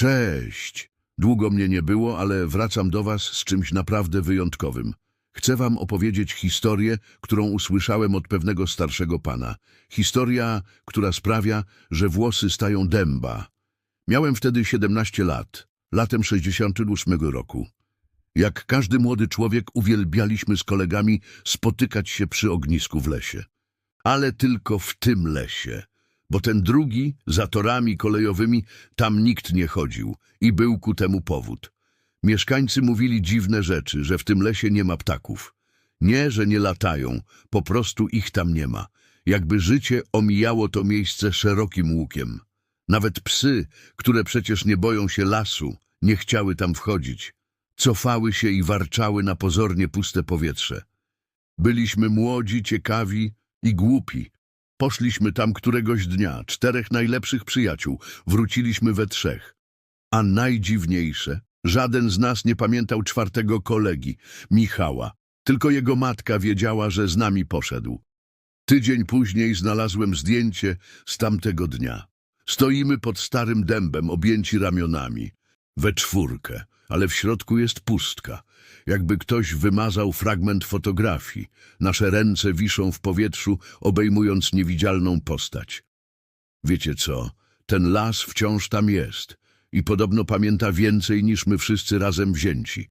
Cześć. Długo mnie nie było, ale wracam do was z czymś naprawdę wyjątkowym. Chcę wam opowiedzieć historię, którą usłyszałem od pewnego starszego pana. Historia, która sprawia, że włosy stają dęba. Miałem wtedy 17 lat, latem 68 roku. Jak każdy młody człowiek uwielbialiśmy z kolegami spotykać się przy ognisku w lesie. Ale tylko w tym lesie, bo ten drugi, za torami kolejowymi, tam nikt nie chodził i był ku temu powód. Mieszkańcy mówili dziwne rzeczy, że w tym lesie nie ma ptaków. Nie, że nie latają, po prostu ich tam nie ma. Jakby życie omijało to miejsce szerokim łukiem. Nawet psy, które przecież nie boją się lasu, nie chciały tam wchodzić. Cofały się i warczały na pozornie puste powietrze. Byliśmy młodzi, ciekawi i głupi. Poszliśmy tam któregoś dnia, czterech najlepszych przyjaciół, wróciliśmy we trzech. A najdziwniejsze, żaden z nas nie pamiętał czwartego kolegi, Michała. Tylko jego matka wiedziała, że z nami poszedł. Tydzień później znalazłem zdjęcie z tamtego dnia. Stoimy pod starym dębem, objęci ramionami. We czwórkę, ale w środku jest pustka. Jakby ktoś wymazał fragment fotografii. Nasze ręce wiszą w powietrzu, obejmując niewidzialną postać. Wiecie co? Ten las wciąż tam jest i podobno pamięta więcej niż my wszyscy razem wzięci.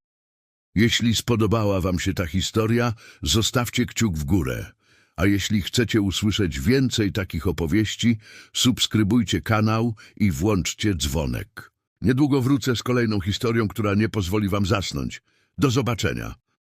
Jeśli spodobała wam się ta historia, zostawcie kciuk w górę. A jeśli chcecie usłyszeć więcej takich opowieści, subskrybujcie kanał i włączcie dzwonek. Niedługo wrócę z kolejną historią, która nie pozwoli wam zasnąć. Do zobaczenia.